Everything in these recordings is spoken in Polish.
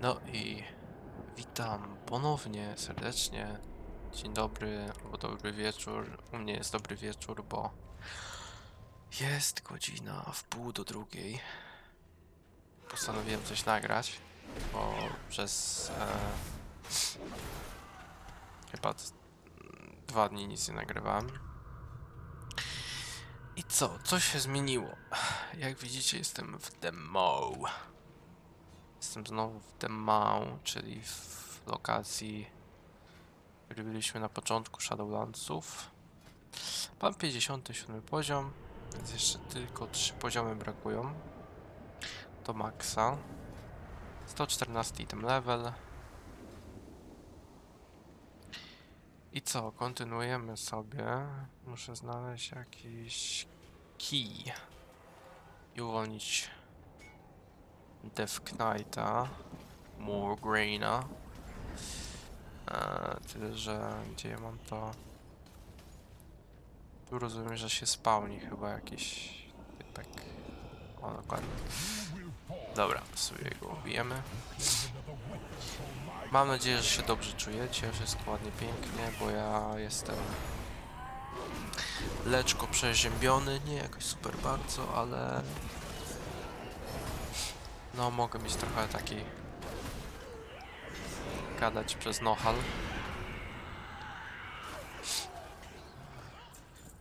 No i witam ponownie serdecznie. Dzień dobry, albo dobry wieczór. U mnie jest dobry wieczór, bo jest godzina w pół do drugiej. Postanowiłem coś nagrać, bo przez e, chyba dwa dni nic nie nagrywałem. I co? Co się zmieniło? Jak widzicie, jestem w demo. Jestem znowu w The Mount, czyli w lokacji, której byliśmy na początku Shadowlandsów. Mam 57 poziom, więc jeszcze tylko 3 poziomy brakują do maksa. 114 item level. I co, kontynuujemy sobie. Muszę znaleźć jakiś key i uwolnić Death Knighta, Morgraina. Eee, tyle, że gdzie mam to? Tu rozumiem, że się spawni chyba jakiś typek. O, dokładnie. Dobra, sobie go ubijemy. Mam nadzieję, że się dobrze czujecie, wszystko ładnie, pięknie, bo ja jestem leczko przeziębiony, nie jakoś super bardzo, ale no, mogę mieć trochę taki... gadać przez nohal.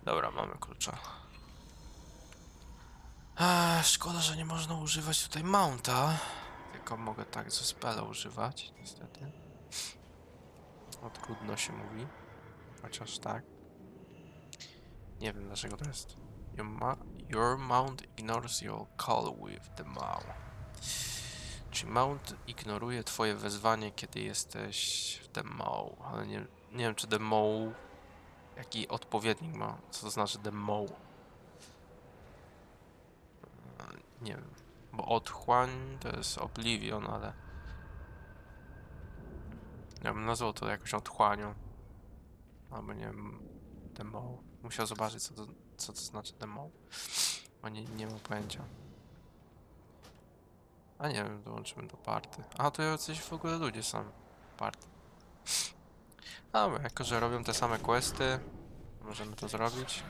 Dobra, mamy klucza. Eee, szkoda, że nie można używać tutaj mounta. Tylko mogę tak ze spela używać, niestety. No trudno się mówi. Chociaż tak. Nie wiem dlaczego to jest. Your, your mount ignores your call with the mount. Mount ignoruje twoje wezwanie, kiedy jesteś w demo, ale nie, nie wiem czy demo jaki odpowiednik ma, co to znaczy demo. Eee, Nie wiem, bo otchłań to jest oblivion, ale ja bym nazwał to jakoś otchłanią. Albo nie wiem, demo. Musiał zobaczyć co to, co to znaczy demo, bo nie, nie mam pojęcia. A nie wiem, dołączymy do party. A, tu jacyś w ogóle ludzie są. Party. Dobra, jako że robią te same questy, możemy to zrobić.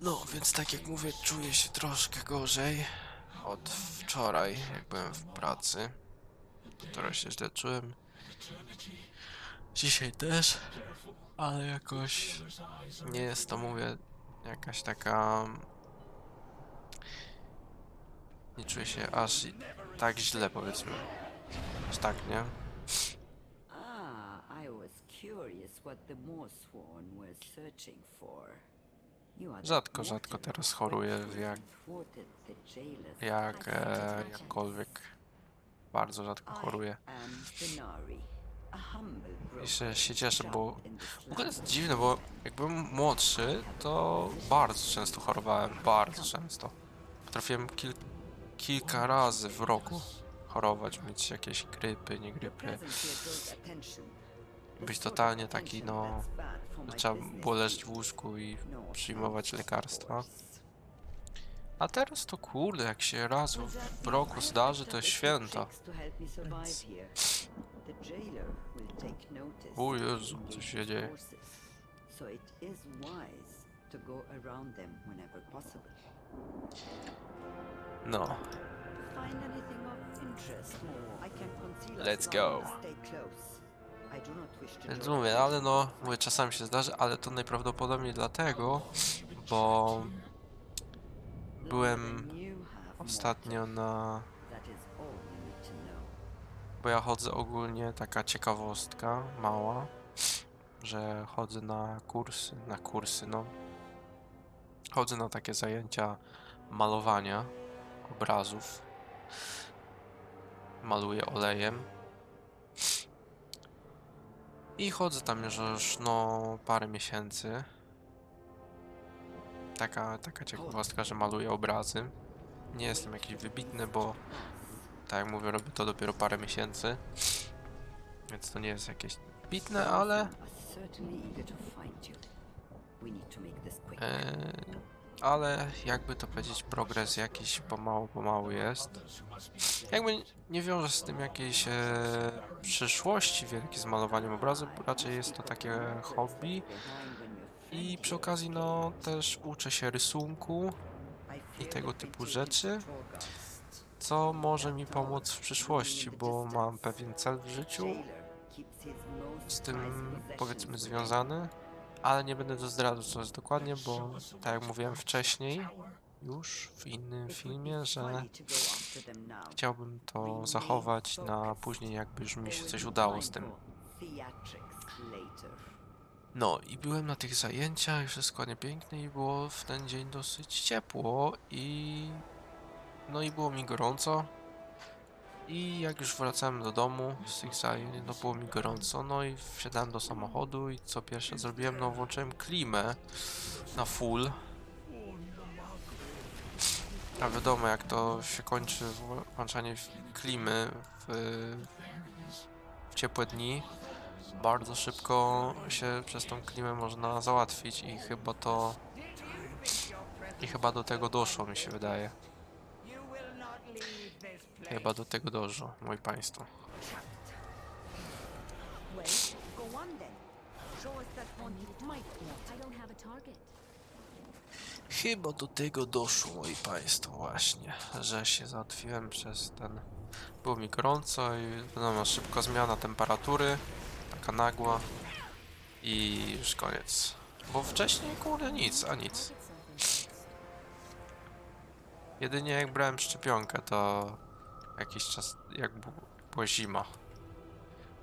No, więc tak jak mówię, czuję się troszkę gorzej od wczoraj, jak byłem w pracy. Wczoraj się źle czułem. Dzisiaj też, ale jakoś nie jest to, mówię, jakaś taka nie czuję się aż tak źle, powiedzmy. Aż tak, nie? Ah, I was curious what the Morsworn were searching for. Rzadko, rzadko teraz choruję, jak, jak, e, jakkolwiek. Bardzo rzadko choruję. I się, się cieszę, bo w ogóle jest dziwne, bo jak byłem młodszy, to bardzo często chorowałem, bardzo często. Potrafiłem kil, kilka razy w roku chorować, mieć jakieś grypy, nie grypy. Być totalnie taki, no, trzeba było leżeć w łóżku i przyjmować lekarstwa. A teraz to kurde, jak się raz w, roku zdarzy, to jest święta. Więc- O Jezu, co się dzieje? Go. No, us Let's go. więc mówię, ale no, mówię, czasami się zdarzy, ale to najprawdopodobniej dlatego, bo byłem ostatnio na... Bo ja chodzę ogólnie, taka ciekawostka mała, że chodzę na kursy, na kursy, no. Chodzę na takie zajęcia malowania obrazów. Maluję olejem. I chodzę tam już, no parę miesięcy. Taka, taka ciekawostka, że maluję obrazy. Nie jestem jakiś wybitny, bo tak jak mówię, robię to dopiero parę miesięcy. Więc to nie jest jakieś bitne, ale e, ale jakby to powiedzieć, progres jakiś pomału, pomału jest. Jakby nie wiąże z tym jakiejś e, przyszłości wielkiej z malowaniem obrazu, raczej jest to takie hobby. I przy okazji, no, też uczę się rysunku, i tego typu rzeczy. co może mi pomóc w przyszłości, bo mam pewien cel w życiu z tym, powiedzmy, związany, ale nie będę to zdradzał, co jest dokładnie, bo tak jak mówiłem wcześniej, już w innym filmie, że chciałbym to zachować na później, jakby już mi się coś udało z tym. No i byłem na tych zajęciach, wszystko ładnie piękne i było w ten dzień dosyć ciepło i... No i było mi gorąco. I jak już wracałem do domu z tych zajęć, no było mi gorąco, no i wsiadałem do samochodu i co pierwsze zrobiłem, no włączyłem klimę na full. A wiadomo jak to się kończy wł- włączanie klimy w, w ciepłe dni, bardzo szybko się przez tą klimę można załatwić i chyba to... I chyba do tego doszło, mi się wydaje. Chyba do tego doszło, moi państwo. Chyba do tego doszło, moi państwo, właśnie, że się załatwiłem przez ten... Było mi gorąco i wiadomo, szybko zmiana temperatury, taka nagła i już koniec. Bo wcześniej, kurde, nic, a nic. Jedynie jak brałem szczepionkę, to jakiś czas, jak była zima.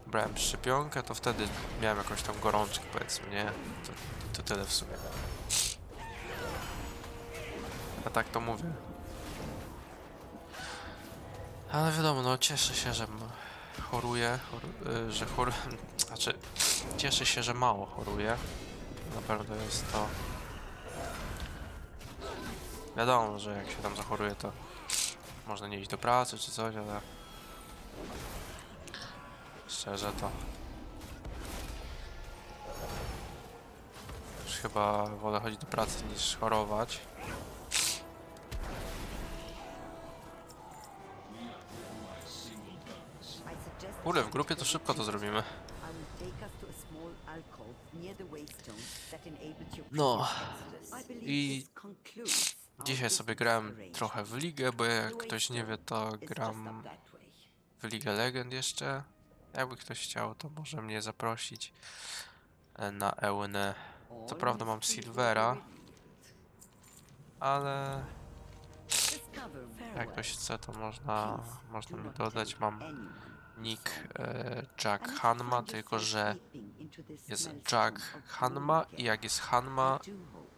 Brałem szczepionkę, to wtedy miałem jakąś tam gorączkę, powiedzmy, nie? To, to tyle w sumie. Ja tak to mówię. Ale wiadomo, no cieszę się, że choruję, chor- y, że chor... Znaczy, cieszę się, że mało choruję. Na pewno jest to... Wiadomo, że jak się tam zachoruje, to można nie iść do pracy czy coś, ale szczerze to już chyba wolę chodzić do pracy niż chorować. Kurde, w grupie to szybko to zrobimy. No, i dzisiaj sobie grałem trochę w ligę, bo jak ktoś nie wie, to gram w Ligę Legend jeszcze. Jakby ktoś chciał, to może mnie zaprosić e, na EUNę, Co prawda mam Silvera. ale jak ktoś chce, to można, można mi dodać. Mam nick e, Jack Hanma, tylko że jest Jack Hanma i jak jest Hanma,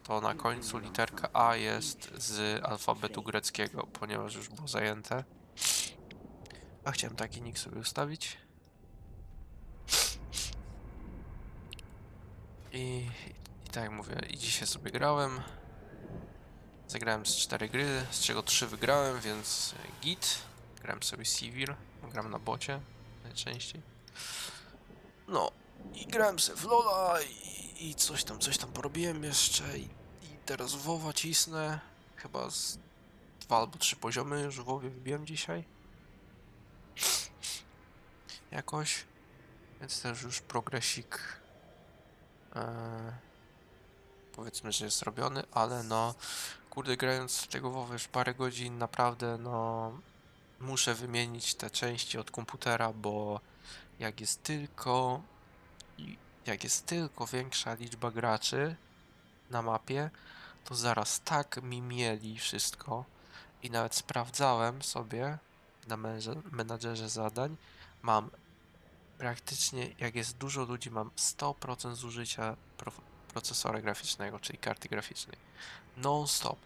to na końcu literka A jest z alfabetu greckiego, ponieważ już było zajęte. A chciałem taki nick sobie ustawić. I, I tak jak mówię, i dzisiaj sobie grałem. Zagrałem z 4 gry, z czego 3 wygrałem, więc git. Grałem sobie Sivir, gram na bocie najczęściej. No, i grałem sobie w Lola i, i coś tam, coś tam porobiłem jeszcze i teraz WoWa cisnę. Chyba z dwa albo trzy poziomy już w WoWie wybiłem dzisiaj. Jakoś. Więc też już progresik e, powiedzmy, że jest robiony, ale no kurde grając tego WoWa już parę godzin naprawdę no muszę wymienić te części od komputera, bo jak jest tylko jak jest tylko większa liczba graczy na mapie, to zaraz tak mi mieli wszystko i nawet sprawdzałem sobie na menadżerze zadań, mam praktycznie, jak jest dużo ludzi, mam 100% zużycia pro procesora graficznego, czyli karty graficznej. Non-stop.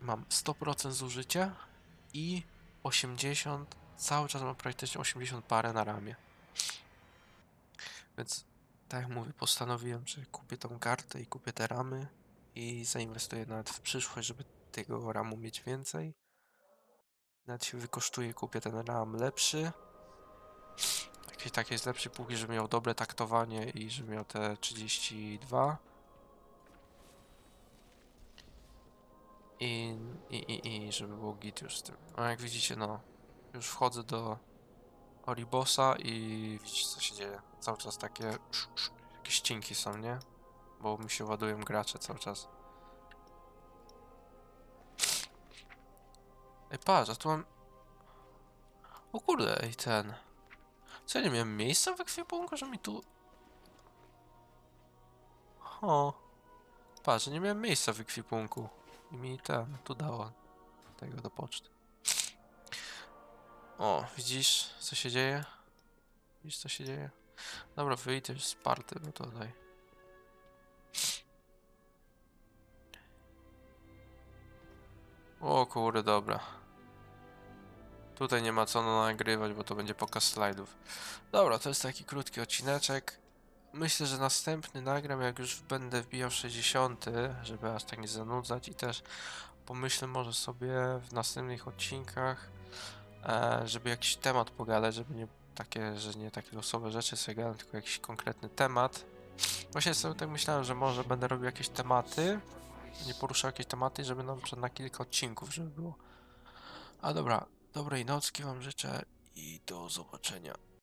Mam 100% zużycia i 80, cały czas mam praktycznie 80 parę na ramię. Więc tak jak mówię, postanowiłem, że kupię tą kartę i kupię te ramy i zainwestuję nawet w przyszłość, żeby tego ramu mieć więcej. Nawet się wykosztuje, kupię ten ram lepszy. Jakiś taki jest lepszy póki, żeby miał dobre taktowanie i żeby miał te 32. I, i, i, i żeby było git już z tym. A jak widzicie, no, już wchodzę do Oribosa i widzicie co się dzieje. Cały czas takie jakieś cinki są, nie? Bo mi się ładują gracze cały czas. Ej, patrz, a tu mam... O kurde, ej, ten... Co, ja nie miałem miejsca w ekwipunku, że mi tu... O, patrz, nie miałem miejsca w ekwipunku. I mi ten, tu dało tego do poczty. O, widzisz, co się dzieje? Widzisz, co się dzieje? Dobra, wyjdę z party, bo tutaj. O kurde, dobra. Tutaj nie ma co nagrywać, bo to będzie pokaz slajdów. Dobra, to jest taki krótki odcineczek. Myślę, że następny nagram, jak już będę wbijał 60, żeby aż tak nie zanudzać i też pomyślę może sobie w następnych odcinkach, e, żeby jakiś temat pogadać, żeby nie takie, że nie takie losowe rzeczy sobie gadam, tylko jakiś konkretny temat. Właśnie sobie tak myślałem, że może będę robił jakieś tematy, nie poruszał jakieś tematy, żeby na przykład na kilka odcinków, żeby było. A dobra, dobrej nocki wam życzę i do zobaczenia.